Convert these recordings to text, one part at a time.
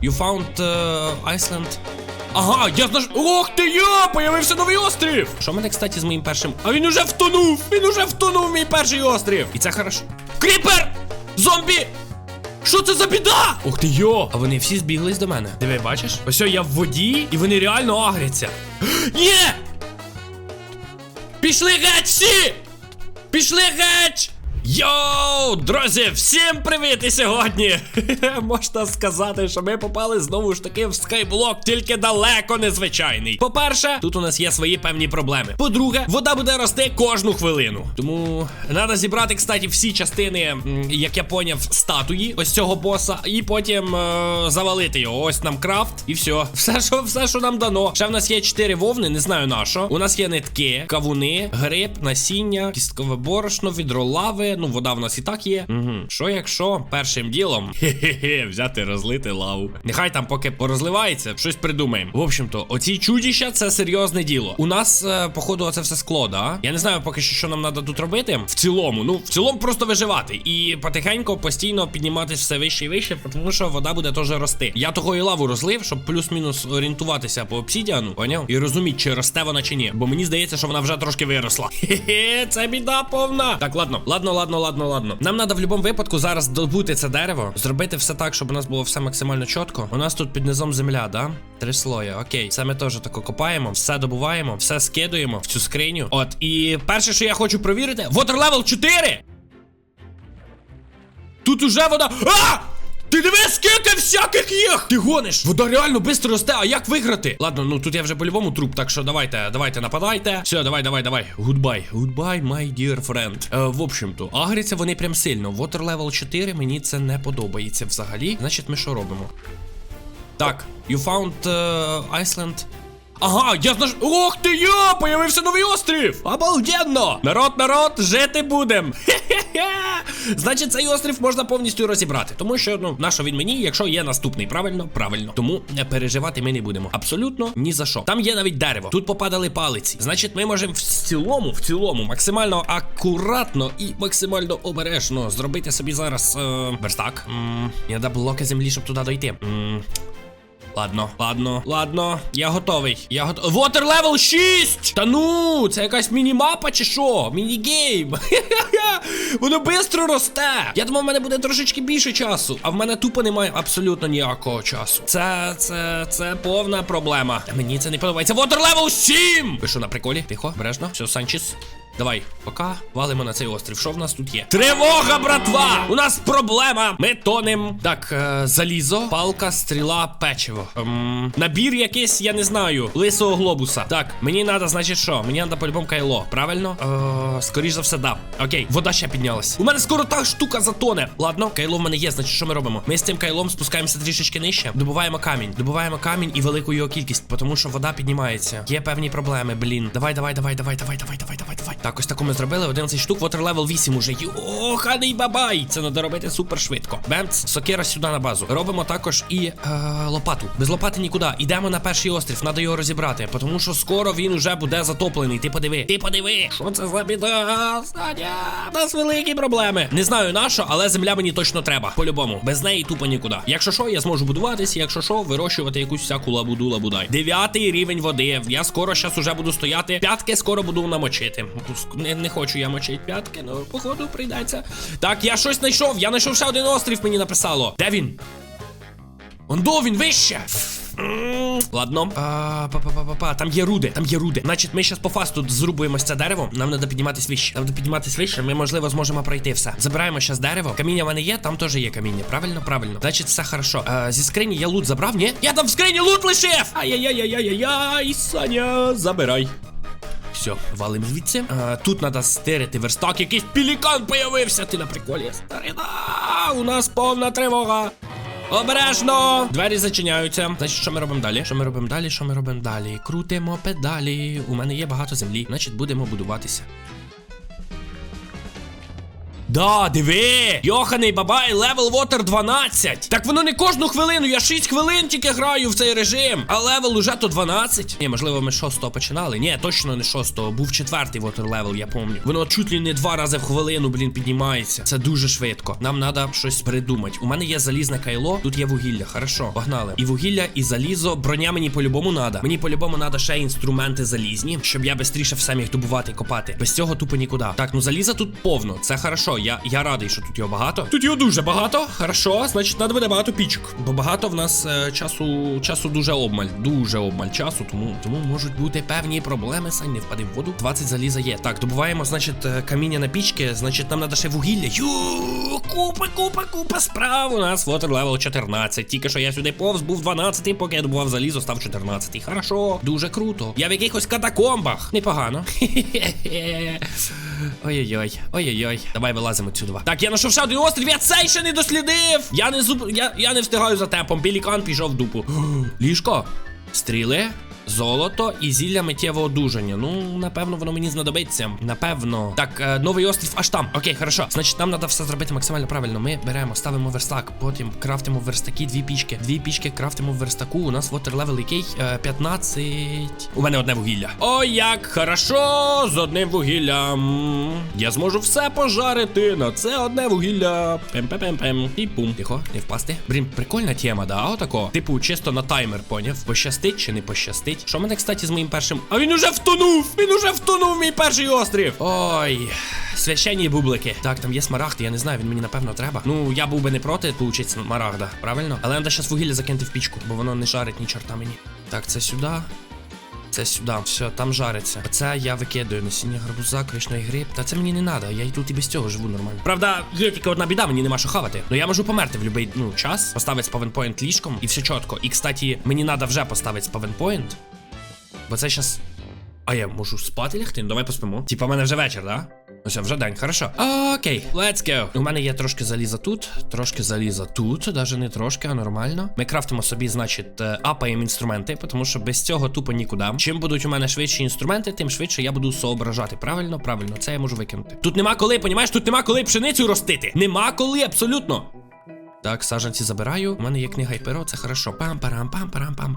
You found uh, Iceland? Ага, я знаш. Ох ти я! Появився новий острів! Що мене, кстати, з моїм першим. А він уже втонув! Він уже втонув, мій перший острів! І це хорошо. Кріпер! Зомбі! Що це за біда? Ух ти йо! А вони всі збіглись до мене. Диви, бачиш? Ось я в воді, і вони реально агряться. Є! Пішли геть всі! Пішли геть! Йоу, друзі, всім привіт! І сьогодні можна сказати, що ми попали знову ж таки в скайблок, тільки далеко незвичайний. По-перше, тут у нас є свої певні проблеми. По-друге, вода буде рости кожну хвилину. Тому треба зібрати, кстати, всі частини, як я поняв, статуї ось цього боса, і потім е, завалити його. Ось нам крафт, і все. Все, що все, що нам дано. Ще в нас є 4 вовни, не знаю на що. У нас є нитки, кавуни, гриб, насіння, кісткове борошно, відро лави. Ну, вода в нас і так є. Угу. Що якщо першим ділом хе-хе-хе, взяти розлити лаву? Нехай там поки порозливається, щось придумаємо. В общем-то, оці чудіща це серйозне діло. У нас, е, походу, це все скло, да? Я не знаю поки що, що нам треба тут робити. В цілому, ну, в цілому просто виживати. І потихеньку постійно підніматися все вище і вище, тому що вода буде теж рости. Я того і лаву розлив, щоб плюс-мінус орієнтуватися по обсідіану, поняв? І розуміти, чи росте вона чи ні. Бо мені здається, що вона вже трошки виросла. Хе-хе, це біда повна. Так, ладно, ладно, ладно, ладно, ладно. ладно. Нам треба в будь-якому випадку зараз добути це дерево, зробити все так, щоб у нас було все максимально чітко. У нас тут під низом земля, да? Три слоя. Окей, це ми теж тако копаємо, все добуваємо, все скидуємо в цю скриню. От, і перше, що я хочу провірити, water level 4! Тут уже вода. А! Ти диви, скільки всяких їх! Ти гониш! Вода реально швидко росте, а як виграти? Ладно, ну тут я вже по-любому труп, так що давайте, давайте нападайте. Все, давай, давай, давай. Goodbye. Goodbye, my dear friend. Е, в общем-то, агряться вони прям сильно. Water level 4 мені це не подобається взагалі. Значить, ми що робимо? Так, you found uh, Iceland. Ага, я знаш. Ох ти я! Появився новий острів! Обалденно! Народ, народ, жити будем! Хе-хе-хе! Значить, цей острів можна повністю розібрати. Тому що, ну, нащо він мені, якщо є наступний, правильно? Правильно. Тому не переживати ми не будемо. Абсолютно ні за що. Там є навіть дерево. Тут попадали палиці. Значить, ми можемо в цілому, в цілому, максимально акуратно і максимально обережно зробити собі зараз е, верстак. М, Треба блоки землі, щоб туди дойти. М, Ладно, ладно, ладно, я готовий. Я готовий. Water level 6! Та ну, це якась мінімапа чи що? Мінігейм. Воно швидко росте. Я думав, в мене буде трошечки більше часу, а в мене тупо немає абсолютно ніякого часу. Це, це, це повна проблема. Мені це не подобається. Water level 7! Ви що, на приколі? Тихо, бережно. Все, Санчес. Давай, пока валимо на цей острів. Що в нас тут є? Тривога, братва! У нас проблема! Ми тонем. Так, е, залізо, палка, стріла, печиво. Ем, набір якийсь, я не знаю. Лисого глобуса. Так, мені треба, значить, що? Мені треба по-любому кайло, правильно? Е, скоріш за все, да. Окей, вода ще піднялась. У мене скоро та штука затоне. Ладно, кайло в мене є, значить, що ми робимо? Ми з цим кайлом спускаємося трішечки нижче. Добуваємо камінь. Добуваємо камінь і велику його кількість, тому що вода піднімається. Є певні проблеми, блін. Давай, давай, давай, давай, давай, давай, давай, давай, давай. Так, ось таку ми зробили. 11 штук, water level 8 уже. Йоханий бабай! Це треба робити супер швидко. Бемц, сокира сюди на базу. Робимо також і е, лопату. Без лопати нікуди. Ідемо на перший острів, треба його розібрати, тому що скоро він уже буде затоплений. Ти подиви, ти подиви. Що це за біда? Саня, у нас великі проблеми. Не знаю на що, але земля мені точно треба. По-любому. Без неї тупо нікуди. Якщо що, я зможу будуватися, якщо що, вирощувати якусь всяку лабуду лабудай. Дев'ятий рівень води. Я скоро щас уже буду стояти. П'ятки скоро буду намочити. Не, не хочу я мочити п'ятки, ну походу прийдеться. Так, я щось знайшов. Я знайшов ще один острів, мені написало. Де він? Ондо, він вище. Ладно. А, Па-па-па-па-па. Там є руди, там є руди. Значить, ми зараз по фасту зрубуємо це дерево. Нам треба підніматись вище. Нам треба підніматись вище. Ми, можливо, зможемо пройти все. Забираємо зараз дерево. Каміння в мене є, там теж є каміння. Правильно, правильно. Значить, все хорошо. А, зі скрині я лут забрав, ні? Я там в скрині лут лишив! Ай-яй-яй-яй-яй-яй, Саня, забирай. Все, валим звідси. А, тут треба стерити верстак. Якийсь пілікан появився. Ти на приколі. Старина. У нас повна тривога. Обережно! Двері зачиняються. Значить, що ми робимо далі? Що ми робимо далі? Що ми робимо далі? Крутимо педалі. У мене є багато землі. Значить, будемо будуватися. Да, диви! Йоханий бабай, левел вотер 12. Так воно не кожну хвилину, я 6 хвилин тільки граю в цей режим. А левел уже то 12. Ні, можливо, ми з 6 починали. Ні, точно не 6 був четвертий вотер левел, я пам'ятаю. Воно чуть ли не два рази в хвилину, блін, піднімається. Це дуже швидко. Нам треба щось придумати. У мене є залізне кайло, тут є вугілля. Хорошо, погнали. І вугілля, і залізо. Броня мені по-любому надо. Мені по-любому надо ще інструменти залізні, щоб я швидше все міг добувати і копати. Без цього тупо нікуди. Так, ну заліза тут повно. Це хорошо. Я, я радий, що тут його багато. Тут його дуже багато. Хорошо, значить, треба буде багато пічок. Бо багато в нас е, часу часу дуже обмаль. Дуже обмаль часу, тому тому можуть бути певні проблеми. Сань, не впади в воду. 20 заліза є. Так, добуваємо, значить, е, каміння на пічки, значить, нам треба ще вугілля. Ю, купа, купа, купа справ. У нас water level 14. Тільки що я сюди повз був 12, поки я добував залізо, став 14. Хорошо, дуже круто. Я в якихось катакомбах. Непогано. Ой-ой-ой, ой-ой-ой. Давай вилазимо сюди. Так, я знайшов ще один острів, я цей ще не дослідив. Я не зуб... я, я не встигаю за темпом. Пелікан пішов в дупу. Ліжко. Стріли. Золото і зілля миттєвого одужання. Ну, напевно, воно мені знадобиться. Напевно. Так, е, новий острів аж там. Окей, хорошо. Значить, нам треба все зробити максимально правильно. Ми беремо, ставимо верстак, потім крафтимо верстаки дві пічки. Дві пічки крафтимо в верстаку. У нас вотер левел який? Е, 15. У мене одне вугілля. О, як хорошо! З одним вугіллям. Я зможу все пожарити на це одне вугілля. Пем-пем-пем-пем. І пум. Тихо, не впасти. Блін, прикольна тема, да? Отако. Типу, чисто на таймер, поняв? Пощастить чи не пощастить? Що мене, кстати, з моїм першим. А він уже втонув! Він уже втонув, мій перший острів! Ой. Священні бублики. Так, там є смарагд, я не знаю, він мені напевно треба. Ну, я був би не проти получити смарагда, правильно? Але треба зараз вугілля закинути в пічку, бо воно не жарить ні чорта мені. Так, це сюди. Це сюди, все, там жариться. Оце я викидаю насіння гарбуза, кришний гриб. Та це мені не треба, я і тут і без цього живу нормально. Правда, є тільки одна біда, мені нема що хавати. Ну я можу померти в будь-який ну, час, поставити спавенпоінт ліжком і все чітко. І кстати, мені треба вже поставити спавенпоінт. Бо це щас. А я можу спати лягти? Ну давай поспимо. Типа, в мене вже вечір, да? Ну все, вже день, хорошо. Окей, let's go. У мене є трошки заліза тут, трошки заліза тут, даже не трошки, а нормально. Ми крафтимо собі, значить, е, апаємо інструменти, тому що без цього тупо нікуди. Чим будуть у мене швидші інструменти, тим швидше я буду соображати. Правильно, правильно, це я можу викинути. Тут нема коли, понімаєш, тут нема коли пшеницю ростити. Нема коли, абсолютно. Так, саджанці забираю. У мене є книга і перо, це хорошо. Пам-парам-пам-парам-пам.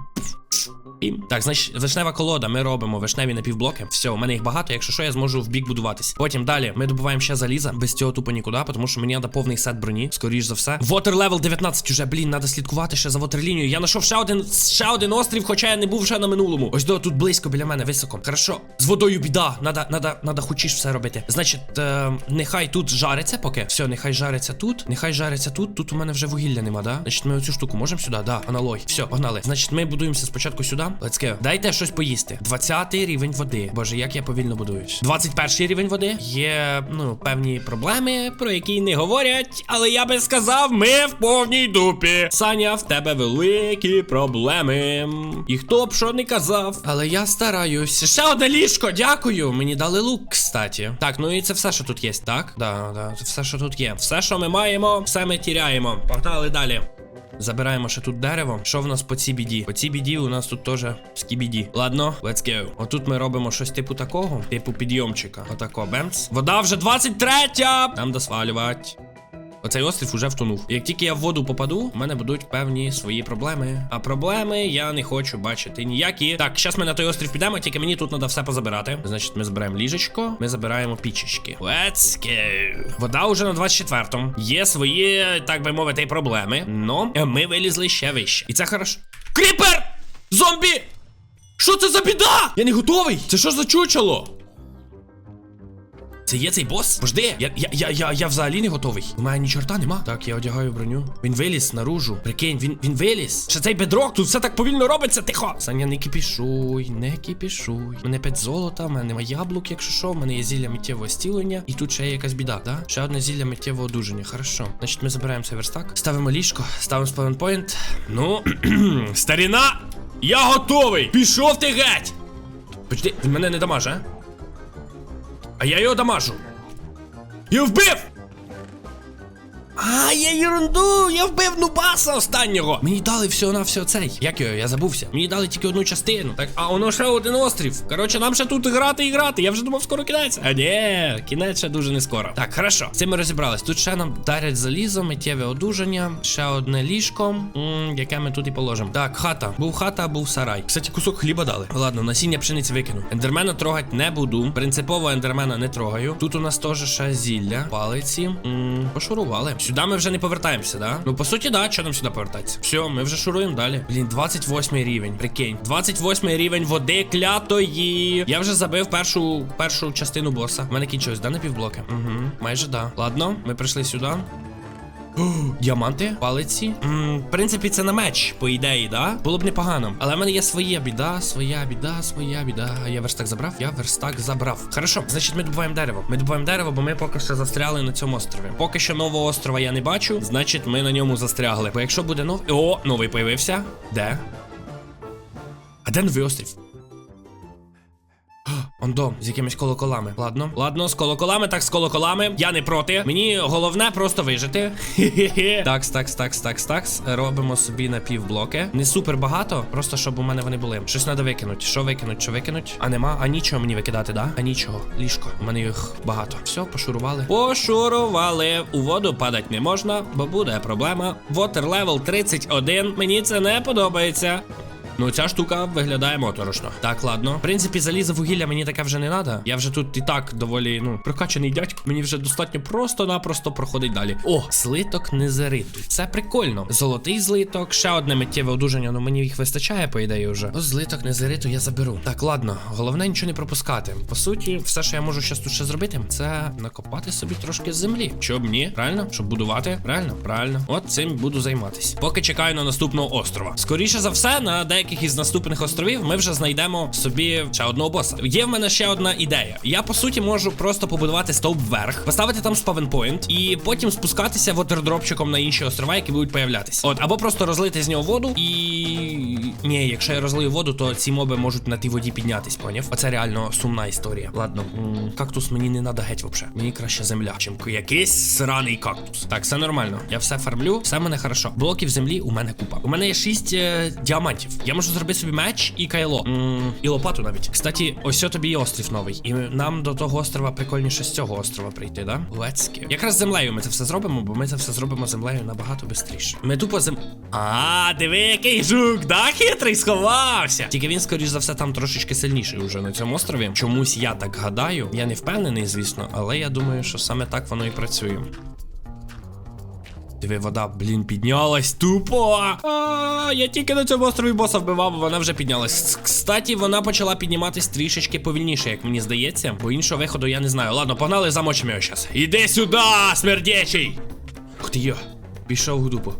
Пім. Так, значить, вишнева колода. Ми робимо вишневі напівблоки. Все, у мене їх багато. Якщо що, я зможу в бік будуватись. Потім далі ми добуваємо ще заліза. Без цього тупо нікуди, тому що мені треба повний сет броні, скоріш за все. Water level 19 уже, блін, треба слідкувати ще за вотерлінією. Я знайшов ще один ще один острів, хоча я не був ще на минулому. Ось до тут близько біля мене, високо. Хорошо. З водою біда. Надо, надо, надо хочеш все робити. Значить, е, нехай тут жариться поки. Все, нехай жариться тут. Нехай жариться тут. Тут у мене вже вугілля нема, да? Значить, ми оцю штуку можемо сюди? Да, аналой. Все, погнали. Значить, ми будуємося спочатку сюди. Let's go. Дайте щось поїсти. 20 рівень води. Боже, як я повільно будуюсь. 21 рівень води. Є, ну, певні проблеми, про які не говорять. Але я би сказав, ми в повній дупі. Саня, в тебе великі проблеми. І хто б що не казав. Але я стараюсь. Ще одне ліжко, дякую. Мені дали лук, кстати. Так, ну і це все, що тут є, так? Да, да, це все, що тут є. Все, що ми маємо, все ми тіряємо. Погнали далі. Забираємо ще тут дерево. Що в нас по цій біді? По цій біді у нас тут теж скібіді. Ладно, let's go. Отут ми робимо щось типу такого, типу підйомчика. Отако, бемц. Вода вже 23! Нам досвалювати. Оцей острів уже втонув. Як тільки я в воду попаду, у мене будуть певні свої проблеми. А проблеми я не хочу бачити ніякі. Так, зараз ми на той острів підемо, тільки мені тут треба все позабирати. Значить, ми забираємо ліжечко, ми забираємо пічечки. Let's go. Вода уже на 24-му. Є свої, так би мовити, проблеми. Но ми вилізли ще вище. І це хорошо. Кріпер! Зомбі! Що це за біда? Я не готовий! Це що за чучело? Це є цей бос? Пожди, я, я, я, я, я взагалі не готовий. У мене ні чорта нема. Так, я одягаю броню. Він виліз наружу. Прикинь, він, він виліз. Ще цей бедрок, тут все так повільно робиться, тихо. Саня, не кипішуй, не кипішуй. У мене 5 золота, у мене нема яблук, якщо що, у мене є зілля миттєвого стілення. І тут ще є якась біда, да? Ще одне зілля миттєвого одужання. Хорошо. Значить, ми забираємо цей верстак, ставимо ліжко, ставимо спавнпоінт. Ну, старіна, я готовий. Пішов ти геть. Почти, він мене не дамаже, а? А я його дамажу. Я вбив! А, я ерунду, я вбив нубаса останнього. Мені дали всього на все цей. Як його, я забувся. Мені дали тільки одну частину. Так, а воно ще один острів. Коротше, нам ще тут грати і грати. Я вже думав, скоро кінець. А ні, кінець ще дуже не скоро. Так, хорошо. Цим ми розібрались. Тут ще нам дарять залізо, миттєве одужання, ще одне ліжко, м, яке ми тут і положимо. Так, хата. Був хата, був сарай. Кстати, кусок хліба дали. Ладно, насіння пшениці викину. Ендермена трогать не буду. Принципово ендермена не трогаю. Тут у нас теж ще зілля, палиці. М, пошурували. Сюди ми вже не повертаємося, да? Ну, по суті, да, що нам сюди повертатися? Все, ми вже шуруємо далі. Блін, 28 рівень. Прикинь. 28 рівень води клятої. Я вже забив першу першу частину боса. У мене кінчилось, да, на півблоки? Угу, майже да. Ладно, ми прийшли сюди. О, Діаманти, палиці. М, в принципі, це на меч, по ідеї, да? Було б непогано. Але в мене є своя біда, своя біда, своя біда. Я верстак забрав? Я верстак забрав. Хорошо, значить, ми добуваємо дерево. Ми добуваємо дерево, бо ми поки що застряли на цьому острові. Поки що нового острова я не бачу, значить, ми на ньому застрягли. Бо якщо буде новий. О, новий появився. Де? А де новий острів? Он дом з якимись колоколами. Ладно, ладно, з колоколами, так з колоколами. Я не проти. Мені головне просто вижити. Такс, такс, такс, такс, такс. Робимо собі на півблоки. Не супер багато, просто щоб у мене вони були. Щось треба викинути. Що викинуть, що викинуть? А нема, а нічого мені викидати, да? А нічого. Ліжко. У мене їх багато. Все, пошурували. Пошурували. У воду падати не можна, бо буде проблема. Water level 31. Мені це не подобається. Ну, ця штука виглядає моторошно. Так, ладно. В принципі, залізо вугілля мені таке вже не треба. Я вже тут і так доволі, ну, прокачаний дядько. Мені вже достатньо просто-напросто проходить далі. О, злиток незериту. Це прикольно. Золотий злиток, ще одне миттєве одужання, ну мені їх вистачає, по ідеї, вже. Ось злиток незериту я заберу. Так, ладно, головне нічого не пропускати. По суті, все, що я можу зараз тут ще зробити, це накопати собі трошки землі. Щоб ні, правильно? Щоб будувати? Правильно, правильно. От цим буду займатися. Поки чекаю на наступного острова. Скоріше за все, на деяких із наступних островів ми вже знайдемо собі ще одного боса. Є в мене ще одна ідея. Я по суті можу просто побудувати стовп вверх, поставити там спавенпойнт і потім спускатися вотердропчиком на інші острова, які будуть появлятися. От, або просто розлити з нього воду і. Ні, якщо я розлию воду, то ці моби можуть на тій воді піднятись, поняв? Оце реально сумна історія. Ладно, кактус мені не надо геть вообще. Мені краще земля, чим якийсь сраний кактус. Так, все нормально. Я все фармлю, все в мене хорошо. Блоків землі у мене купа. У мене є 6 е, діамантів. Я можу зробити собі меч і кайло. М, і лопату навіть. Кстати, ось тобі і острів новий. І нам до того острова прикольніше з цього острова прийти, да? Лецьке. Якраз землею ми це все зробимо, бо ми це все зробимо землею набагато швидше. Ми тупо зем. А, диви, який жук, да, хитрий сховався. Тільки він, скоріш за все, там трошечки сильніший уже на цьому острові. Чомусь я так гадаю. Я не впевнений, звісно, але я думаю, що саме так воно і працює. Диви, вода, блін, піднялась тупо. А, я тільки на цьому острові боса вбивав, вона вже піднялась. Кстати, вона почала підніматись трішечки повільніше, як мені здається, бо іншого виходу я не знаю. Ладно, погнали, замочимо його зараз. Іди сюди, смердячий! Ух ти йо, пішов в дупу.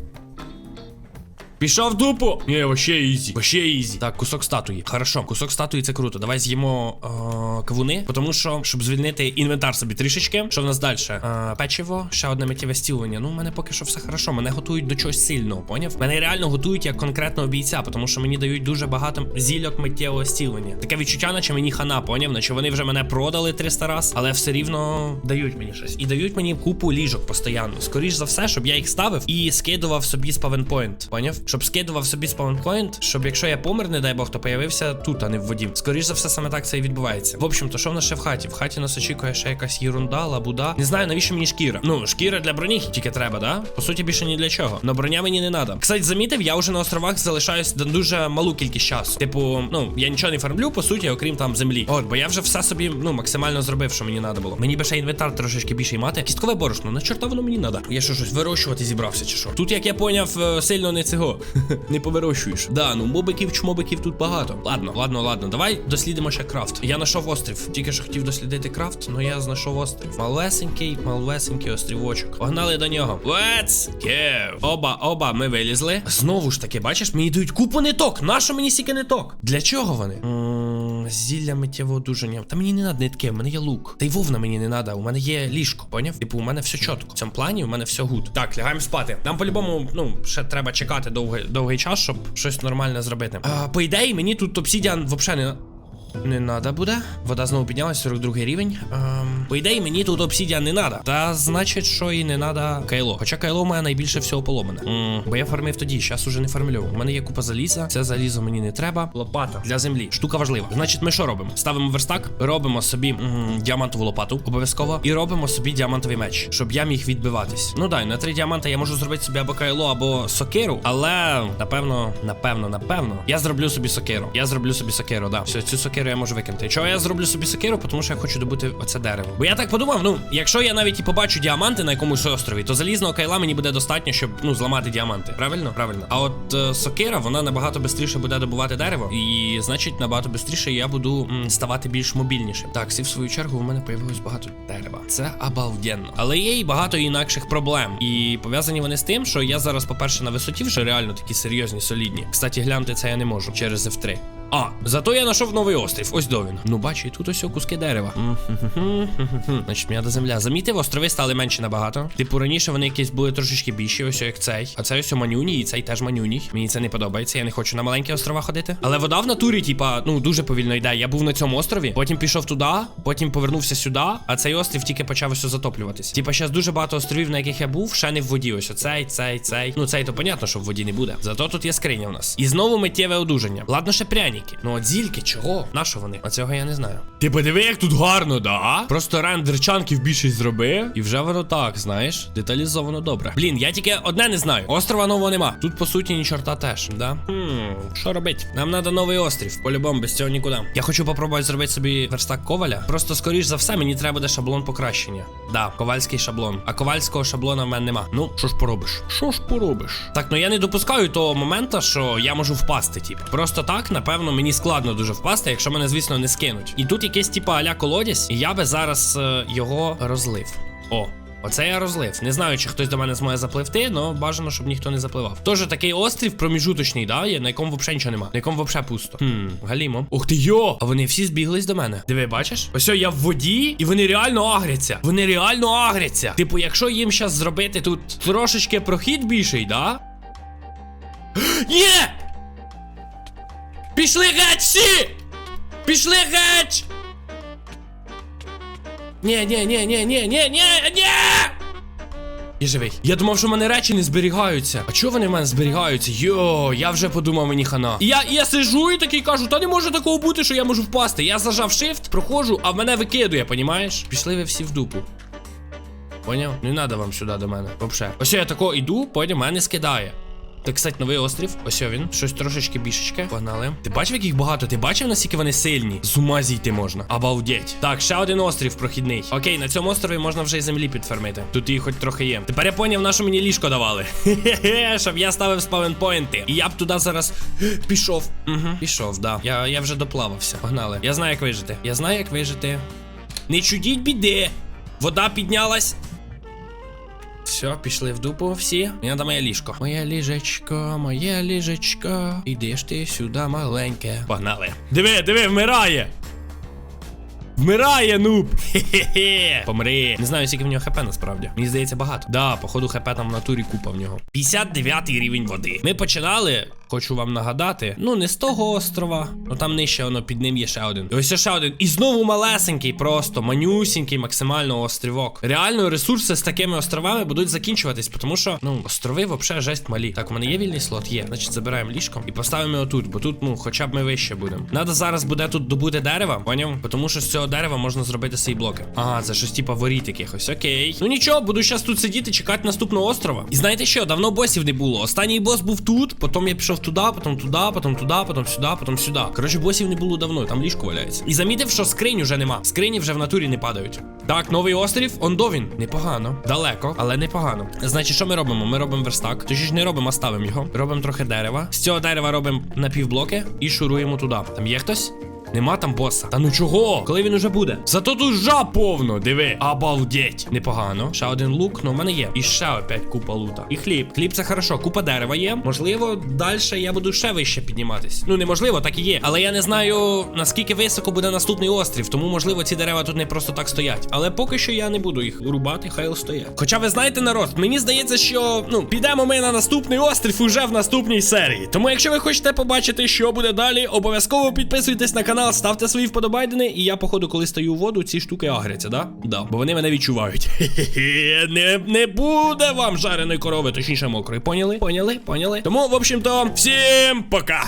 Пішов в дупу! Ні, вообще ізі. Вообще ізі. Так, кусок статуї. Хорошо, кусок статуї це круто. Давай з'їмо е, кавуни, тому що, щоб звільнити інвентар собі трішечки. Що в нас далі? Е, печиво, ще одне миттєве стілення. Ну, у мене поки що все хорошо. Мене готують до чогось сильного, поняв? Мене реально готують як конкретного бійця, тому що мені дають дуже багато зільок миттєвого стілення. Таке відчуття, наче мені хана, поняв? Наче вони вже мене продали 300 раз, але все рівно дають мені щось. І дають мені купу ліжок постійно. Скоріш за все, щоб я їх ставив і скидував собі спавенпойнт. Поняв? Щоб скидував собі спавенпойнт, щоб якщо я помер, не дай Бог, то появився тут, а не в воді. Скоріш за все, саме так це і відбувається. В общем, то що в нас ще в хаті? В хаті нас очікує ще якась єрунда, лабуда. Не знаю, навіщо мені шкіра. Ну, шкіра для броні тільки треба, да? По суті, більше ні для чого. Но броня мені не треба. Кстати, замітив, я вже на островах залишаюсь на дуже малу кількість часу. Типу, ну, я нічого не фармлю, по суті, окрім там землі. От, бо я вже все собі, ну, максимально зробив, що мені треба було. Мені би ще інвентар трошечки більший мати. Кісткове борошно, на чорта воно мені треба. Я що щось вирощувати зібрався, чи що? Тут, як я поняв, е, сильно не цього. Не повирощуєш. Да, ну мобиків, чмобиків тут багато. Ладно, ладно, ладно. Давай дослідимо ще крафт. Я знайшов острів. Тільки що хотів дослідити крафт, але я знайшов острів. Малесенький, малесенький острівочок. Погнали до нього. Let's go. Оба, оба, ми вилізли. Знову ж таки, бачиш, мені дають купу ниток. Нащо мені стільки ниток? Для чого вони? Зілля миттєвого одужання. Та мені не надо нитки, в мене є лук. Та й вовна мені не надо, у мене є ліжко, поняв? Типу, у мене все чітко. В цьому плані у мене все гуд. Так, лягаємо спати. Нам по-любому, ну, ще треба чекати довгий, довгий час, щоб щось нормальне зробити. А, по ідеї, мені тут обсідіан взагалі не. Не надо буде. Вода знову піднялась, 42 рівень. Ем, по ідеї, мені тут обсідіан не надо. Та значить, що і не надо кайло. Хоча кайло мене найбільше всього поломане. М, бо я фармив тоді, зараз уже не фармлю. У мене є купа заліза. Це залізо мені не треба. Лопата для землі. Штука важлива. Значить, ми що робимо? Ставимо верстак, робимо собі м, діамантову лопату, обов'язково, і робимо собі діамантовий меч, щоб я міг відбиватись. Ну дай, на три діаманта я можу зробити собі або кайло, або сокиру, але напевно, напевно, напевно, я зроблю собі сокиру. Я зроблю собі сокиру, да. Все, цю сокиру я можу викинути. Чого я зроблю собі сокиру? Тому що я хочу добути оце дерево. Бо я так подумав, ну, якщо я навіть і побачу діаманти на якомусь острові, то залізного кайла мені буде достатньо, щоб ну зламати діаманти. Правильно? Правильно. А от е, сокира, вона набагато швидше буде добувати дерево, і значить набагато швидше я буду м, ставати більш мобільнішим. Так, і в свою чергу у мене появилось багато дерева. Це обалденно. Але є і багато інакших проблем. І пов'язані вони з тим, що я зараз, по-перше, на висоті вже реально такі серйозні, солідні. Кстати, глянути це я не можу через F3. А, зато я знайшов новий острів. Ось до він. Ну бачу, і тут ось куски дерева. Значить, м'яда земля. Замітив, острови стали менші набагато. Типу, раніше вони якісь були трошечки більші, ось як цей. А цей ось манюній, і цей теж манюній. Мені це не подобається. Я не хочу на маленькі острова ходити. Але вода в натурі, типа, ну дуже повільно йде. Я був на цьому острові, потім пішов туди, потім повернувся сюди, а цей острів тільки почав ось затоплюватись. Типа, зараз дуже багато островів, на яких я був, ще не в воді. Ось оцей, цей, цей. Ну цей то понятно, що в воді не буде. Зато тут є скриня в нас. І знову миттєве одужання. Ладно, ще пряники. Ну от зільки, чого? На що вони? А цього я не знаю. Ти подиви, як тут гарно, да? Просто рендер чанків більшість зробив, і вже воно так, знаєш, деталізовано добре. Блін, я тільки одне не знаю. Острова нового нема. Тут по суті ні чорта теж, да? Хм, що робить? Нам треба новий острів. По-любому, без цього нікуди. Я хочу попробувати зробити собі верстак коваля. Просто, скоріш за все, мені треба буде шаблон покращення. Да, ковальський шаблон. А ковальського шаблона в мене нема. Ну, що ж поробиш? Що ж поробиш? Так, ну я не допускаю того моменту, що я можу впасти, типу. Просто так, напевно, мені складно дуже впасти, якщо мене, звісно, не скинуть. І тут якийсь, типа, аля колодязь, і я би зараз е, його розлив. О. Оце я розлив. Не знаю, чи хтось до мене зможе запливти, але бажано, щоб ніхто не запливав. Тож такий острів проміжуточний, да, є, на якому взагалі нічого нема, на якому взагалі пусто. Хм, галімо. Ух ти йо! А вони всі збіглись до мене. Диви, бачиш? Ось я в воді, і вони реально агряться. Вони реально агряться. Типу, якщо їм зараз зробити тут трошечки прохід більший, да? Є! Пішли геть всі! Пішли геть! Ні, ні, ні, ні, ні, ні, ні, ні! Я живий. Я думав, що в мене речі не зберігаються. А чого вони в мене зберігаються? Йо, я вже подумав мені хана. І я, я сижу і такий кажу, та не може такого бути, що я можу впасти. Я зажав shift, проходжу, а мене викидує, понімаєш? Пішли ви всі в дупу. Поняв? Не треба вам сюди до мене. Вообще. Ось я тако іду, потім мене скидає. Так, кстати, новий острів. Ось він. Щось трошечки більшечке. Погнали. Ти бачив, яких багато? Ти бачив, наскільки вони сильні? З ума зійти можна. Обалдеть. Так, ще один острів прохідний. Окей, на цьому острові можна вже й землі підфермити. Тут її хоч трохи є. Тепер я поняв, на що мені ліжко давали. Хе-хе, щоб я ставив спавенпойнти. І я б туди зараз пішов. Угу. Пішов, да. Я, я вже доплавався. Погнали. Я знаю, як вижити. Я знаю, як вижити. Не чудіть біди. Вода піднялась. Все, пішли в дупу всі. Мені надо моє ліжко. Моє ліжечко, моє ліжечко. Іди ж ти сюди, маленьке. Погнали. Диви, диви, вмирає. Вмирає, нуб! Хе-хе-хе. Помри. Не знаю, скільки в нього хп насправді. Мені здається, багато. Да, походу, хп там в натурі купа в нього. 59 рівень води. Ми починали, хочу вам нагадати. Ну, не з того острова. Ну там нижче воно під ним є ще один. І ось ще один. І знову малесенький, просто манюсінький, максимально острівок. Реально, ресурси з такими островами будуть закінчуватись, тому що, ну, острови взагалі жесть малі. Так, у мене є вільний слот? Є. Значить, забираємо ліжко і поставимо його тут, бо тут, ну, хоча б ми вище будемо. Надо зараз буде тут добути дерева, поняв? Тому що з цього дерева можна зробити свої блоки. Ага, це щось типа воріт якихось. Окей. Ну нічого, буду зараз тут сидіти, чекати наступного острова. І знаєте що? Давно босів не було. Останній бос був тут, потім я пішов туди, потом туди, потом туди, потом сюди, потім сюди. Коротше, босів не було давно, там ліжко валяється. І замітив, що скринь уже нема. Скрині вже в натурі не падають. Так, новий острів, Ондовін. Непогано. Далеко, але непогано. Значить, що ми робимо? Ми робимо верстак. Точніше не робимо, а ставимо його. Робимо трохи дерева. З цього дерева робимо напівблоки і шуруємо туди. Там є хтось? Нема там боса. Та ну чого? Коли він уже буде? Зато тут жаб повно, диви. Обалдеть. Непогано. Ще один лук, ну в мене є. І ще опять купа лута. І хліб. Хліб це хорошо. Купа дерева є. Можливо, далі я буду ще вище підніматись. Ну неможливо, так і є. Але я не знаю наскільки високо буде наступний острів. Тому можливо ці дерева тут не просто так стоять. Але поки що я не буду їх рубати, хай стоять. Хоча ви знаєте, народ, мені здається, що ну підемо ми на наступний острів уже в наступній серії. Тому, якщо ви хочете побачити, що буде далі, обов'язково підписуйтесь на канал. Канал, ставте свої вподобайдени, і я, походу, коли стаю у воду, ці штуки агряться, да? Да. Бо вони мене відчувають. Не, не буде вам жареної корови, точніше мокрої. Поняли? Поняли? Поняли? Тому, в общем-то, всім пока!